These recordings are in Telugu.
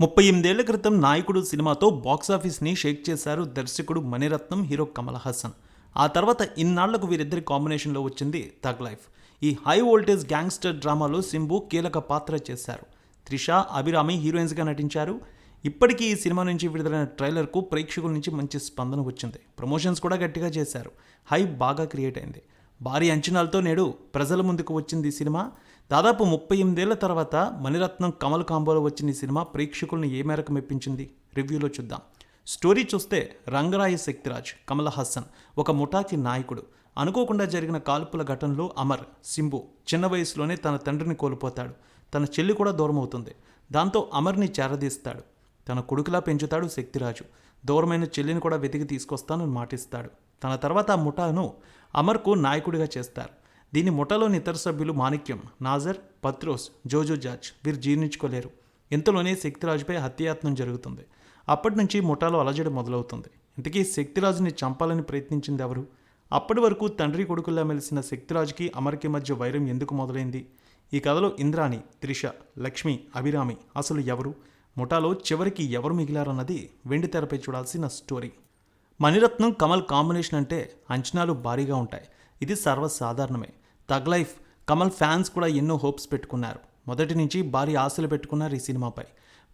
ముప్పై ఎనిమిదేళ్ళ క్రితం నాయకుడు సినిమాతో బాక్సాఫీస్ని షేక్ చేశారు దర్శకుడు మణిరత్నం హీరో కమల్ హాసన్. ఆ తర్వాత ఇన్నాళ్ళకు వీరిద్దరి కాంబినేషన్లో వచ్చింది తగ్ లైఫ్. ఈ హై వోల్టేజ్ గ్యాంగ్స్టర్ డ్రామాలో సింబు కీలక పాత్ర చేశారు. త్రిష అభిరామి హీరోయిన్స్గా నటించారు. ఇప్పటికీ ఈ సినిమా నుంచి విడుదలైన ట్రైలర్కు ప్రేక్షకుల నుంచి మంచి స్పందన వచ్చింది. ప్రమోషన్స్ కూడా గట్టిగా చేశారు. హై బాగా క్రియేట్ అయింది. భారీ అంచనాలతో నేడు ప్రజల ముందుకు వచ్చింది ఈ సినిమా. దాదాపు ముప్పై ఎనిమిదేళ్ళ తర్వాత మణిరత్నం కమల్ కాంబోలో వచ్చిన ఈ సినిమా ప్రేక్షకులను ఏ మేరకు మెప్పించింది? రివ్యూలో చూద్దాం. స్టోరీ చూస్తే రంగరాయ శక్తిరాజ్ కమల్ హాసన్ ఒక ముఠాకి నాయకుడు. అనుకోకుండా జరిగిన కాల్పుల ఘటనలో అమర్ సింబు చిన్న వయసులోనే తన తండ్రిని కోల్పోతాడు. తన చెల్లి కూడా దూరం అవుతుంది. దాంతో అమర్ని చేరదీస్తాడు. తన కొడుకులా పెంచుతాడు శక్తిరాజు. దూరమైన చెల్లిని కూడా వెతికి తీసుకొస్తానని మాటిస్తాడు. తన తర్వాత ఆ ముఠాను అమర్కు నాయకుడిగా చేస్తారు. దీని ముఠాలోని ఇతర సభ్యులు మాణిక్యం నాజర్ పత్రోస్ జోజో జార్జ్. వీరు జీర్ణించుకోలేరు. ఇంతలోనే శక్తిరాజుపై హత్యాయత్నం జరుగుతుంది. అప్పటి నుంచి ముఠాలో అలజడి మొదలవుతుంది. ఇంతకీ శక్తిరాజుని చంపాలని ప్రయత్నించింది ఎవరు? అప్పటి వరకు తండ్రి కొడుకుల్లా మెలిసిన శక్తిరాజుకి అమర్కి మధ్య వైరం ఎందుకు మొదలైంది? ఈ కథలో ఇంద్రాణి త్రిష లక్ష్మి అభిరామి అసలు ఎవరు? ముఠాలో చివరికి ఎవరు మిగిలారన్నది వెండి తెరపై చూడాల్సిన స్టోరీ. మణిరత్నం కమల్ కాంబినేషన్ అంటే అంచనాలు భారీగా ఉంటాయి. ఇది సర్వసాధారణమే. తగ్ లైఫ్. కమల్ ఫ్యాన్స్ కూడా ఎన్నో హోప్స్ పెట్టుకున్నారు. మొదటి నుంచి భారీ ఆశలు పెట్టుకున్నారు ఈ సినిమాపై.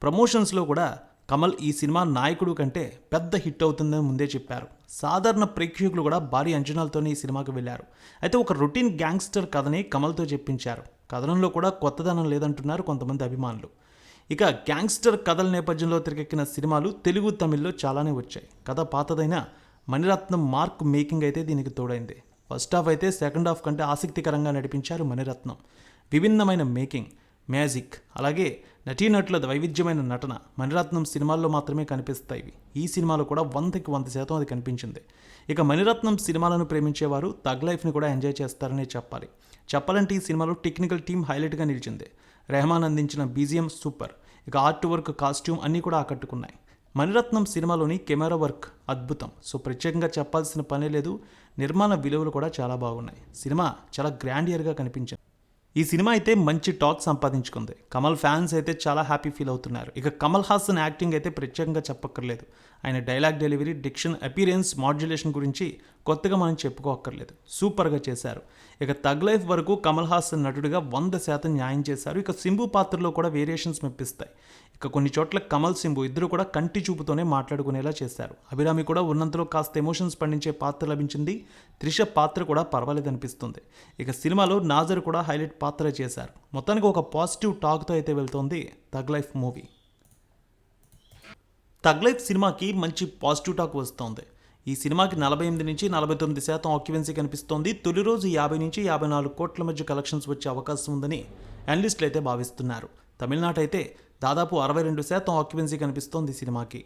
ప్రమోషన్స్లో కూడా కమల్ ఈ సినిమా నాయకుడు కంటే పెద్ద హిట్ అవుతుందని ముందే చెప్పారు. సాధారణ ప్రేక్షకులు కూడా భారీ అంచనాలతోనే ఈ సినిమాకి వెళ్ళారు. అయితే ఒక రొటీన్ గ్యాంగ్స్టర్ కథని కమల్తో చెప్పించారు. కథనంలో కూడా కొత్తదనం లేదంటున్నారు కొంతమంది అభిమానులు. ఇక గ్యాంగ్స్టర్ కథల నేపథ్యంలో తెరకెక్కిన సినిమాలు తెలుగు తమిళ్ళో చాలానే వచ్చాయి. కథ పాతదైన మణిరత్నం మార్క్ మేకింగ్ అయితే దీనికి తోడైంది. ఫస్ట్ హాఫ్ అయితే సెకండ్ హాఫ్ కంటే ఆసక్తికరంగా నడిపించారు మణిరత్నం. విభిన్నమైన మేకింగ్ మ్యాజిక్ అలాగే నటీనటుల వైవిధ్యమైన నటన మణిరత్నం సినిమాల్లో మాత్రమే కనిపిస్తాయి. ఈ సినిమాలో కూడా వందకి వంద శాతం అది కనిపించింది. ఇక మణిరత్నం సినిమాలను ప్రేమించేవారు తగ్ లైఫ్ని కూడా ఎంజాయ్ చేస్తారనే చెప్పాలి. చెప్పాలంటే ఈ సినిమాలో టెక్నికల్ టీం హైలైట్గా నిలిచింది. రెహమాన్ అందించిన బీజిఎం సూపర్. ఇక ఆర్ట్ వర్క్ కాస్ట్యూమ్ అన్నీ కూడా ఆకట్టుకున్నాయి. మణిరత్నం సినిమాలోని కెమెరా వర్క్ అద్భుతం. సో ప్రత్యేకంగా చెప్పాల్సిన పనే లేదు. నిర్మాణ విలువలు కూడా చాలా బాగున్నాయి. సినిమా చాలా గ్రాండియర్గా కనిపించింది. ఈ సినిమా అయితే మంచి టాక్ సంపాదించుకుంది. కమల్ ఫ్యాన్స్ అయితే చాలా హ్యాపీ ఫీల్ అవుతున్నారు. ఇక కమల్ హాసన్ యాక్టింగ్ అయితే ప్రత్యేకంగా చెప్పక్కర్లేదు. ఆయన dialogue delivery diction appearance modulation గురించి కొత్తగా మనం చెప్పుకోక్కర్లేదు. సూపర్గా చేశారు. ఇక తగ్ లైఫ్ వరకు కమల్ హాసన్ నటుడిగా వంద శాతం న్యాయం చేశారు. ఇక సింబు పాత్రలో కూడా వేరియేషన్స్ మెప్పిస్తాయి. ఇక కొన్ని చోట్ల కమల్ సింబు ఇద్దరు కూడా కంటి చూపుతోనే మాట్లాడుకునేలా చేశారు. అభిరామి కూడా ఉన్నంతలో కాస్త ఎమోషన్స్ పండించే పాత్ర లభించింది. త్రిష పాత్ర కూడా పర్వాలేదనిపిస్తుంది. ఇక సినిమాలో నాజర్ కూడా హైలైట్ పాత్ర చేశారు. మొత్తానికి ఒక పాజిటివ్ టాక్తో అయితే వెళ్తోంది తగ్ లైఫ్ మూవీ. తగ్లైఫ్ సినిమాకి మంచి పాజిటివ్ టాక్ వస్తోంది. ఈ సినిమాకి నలభై ఎనిమిది నుంచి నలభై తొమ్మిది శాతం ఆక్యుపెన్సీ కనిపిస్తోంది. తొలి రోజు యాభై నుంచి యాభై నాలుగు కోట్ల మధ్య కలెక్షన్స్ వచ్చే అవకాశం ఉందని అనలిస్టులు అయితే భావిస్తున్నారు. తమిళనాడు అయితే దాదాపు అరవై రెండు శాతం ఆక్యుపెన్సీ కనిపిస్తోంది ఈ సినిమాకి.